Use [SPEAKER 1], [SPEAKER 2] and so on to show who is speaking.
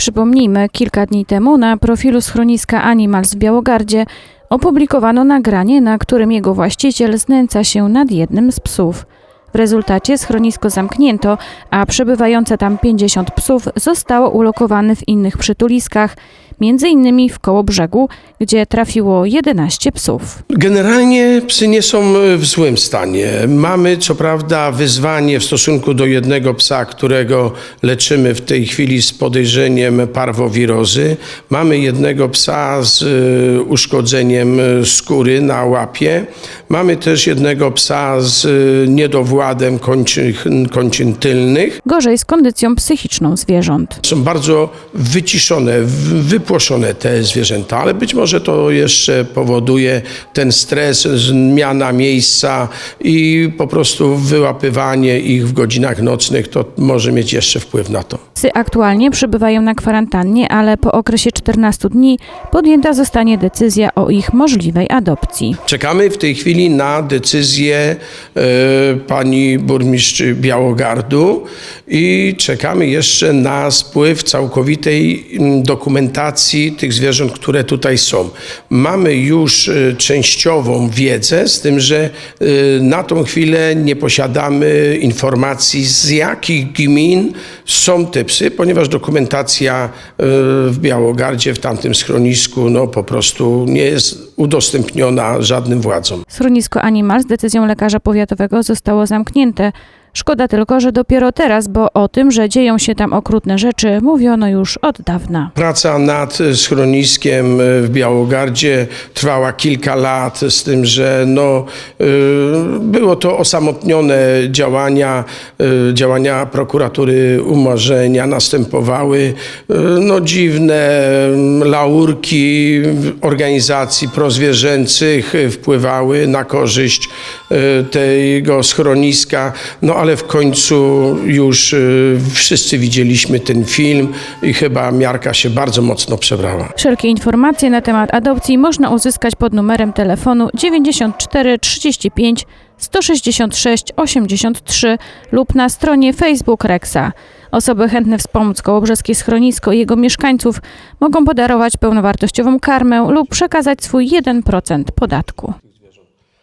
[SPEAKER 1] Przypomnijmy, kilka dni temu na profilu schroniska Animals w Białogardzie opublikowano nagranie, na którym jego właściciel znęca się nad jednym z psów. W rezultacie schronisko zamknięto, a przebywające tam 50 psów zostało ulokowane w innych przytuliskach, innymi w Kołobrzegu, gdzie trafiło 11 psów.
[SPEAKER 2] Generalnie psy nie są w złym stanie. Mamy co prawda wyzwanie w stosunku do jednego psa, którego leczymy w tej chwili z podejrzeniem parwowirozy. Mamy jednego psa z y, uszkodzeniem y, skóry na łapie. Mamy też jednego psa z y, niedowładem kończyn, kończyn tylnych.
[SPEAKER 1] Gorzej z kondycją psychiczną zwierząt.
[SPEAKER 2] Są bardzo wyciszone, wypłoszone te zwierzęta, ale być może to jeszcze powoduje ten stres, zmiana miejsca i po prostu wyłapywanie ich w godzinach nocnych, to może mieć jeszcze wpływ na to.
[SPEAKER 1] Psy aktualnie przebywają na kwarantannie, ale po okresie 14 dni podjęta zostanie decyzja o ich możliwej adopcji.
[SPEAKER 2] Czekamy w tej chwili na decyzję e, pani burmistrz Białogardu i czekamy jeszcze na spływ całkowitej mm, dokumentacji tych zwierząt, które tutaj są. Mamy już e, częściową wiedzę, z tym, że e, na tą chwilę nie posiadamy informacji z jakich gmin są te psy, ponieważ dokumentacja e, w Białogardzie, w tamtym schronisku, no po prostu nie jest udostępniona żadnym władzom.
[SPEAKER 1] Schronisko Animal z decyzją lekarza powiatowego zostało zamknięte zamknięte. Szkoda tylko, że dopiero teraz, bo o tym, że dzieją się tam okrutne rzeczy, mówiono już od dawna.
[SPEAKER 2] Praca nad schroniskiem e, w Białogardzie trwała kilka lat, z tym, że no, y, było to osamotnione działania, działania prokuratury umorzenia następowały no, dziwne laurki organizacji prozwierzęcych wpływały na korzyść tego schroniska, no ale w końcu już y, wszyscy widzieliśmy ten film i chyba miarka się bardzo mocno przebrała.
[SPEAKER 1] Wszelkie informacje na temat adopcji można uzyskać pod numerem telefonu 94 35 166 83 lub na stronie Facebook Rexa. Osoby chętne wspomóc Kołobrzeskie Schronisko i jego mieszkańców mogą podarować pełnowartościową karmę lub przekazać swój 1% podatku.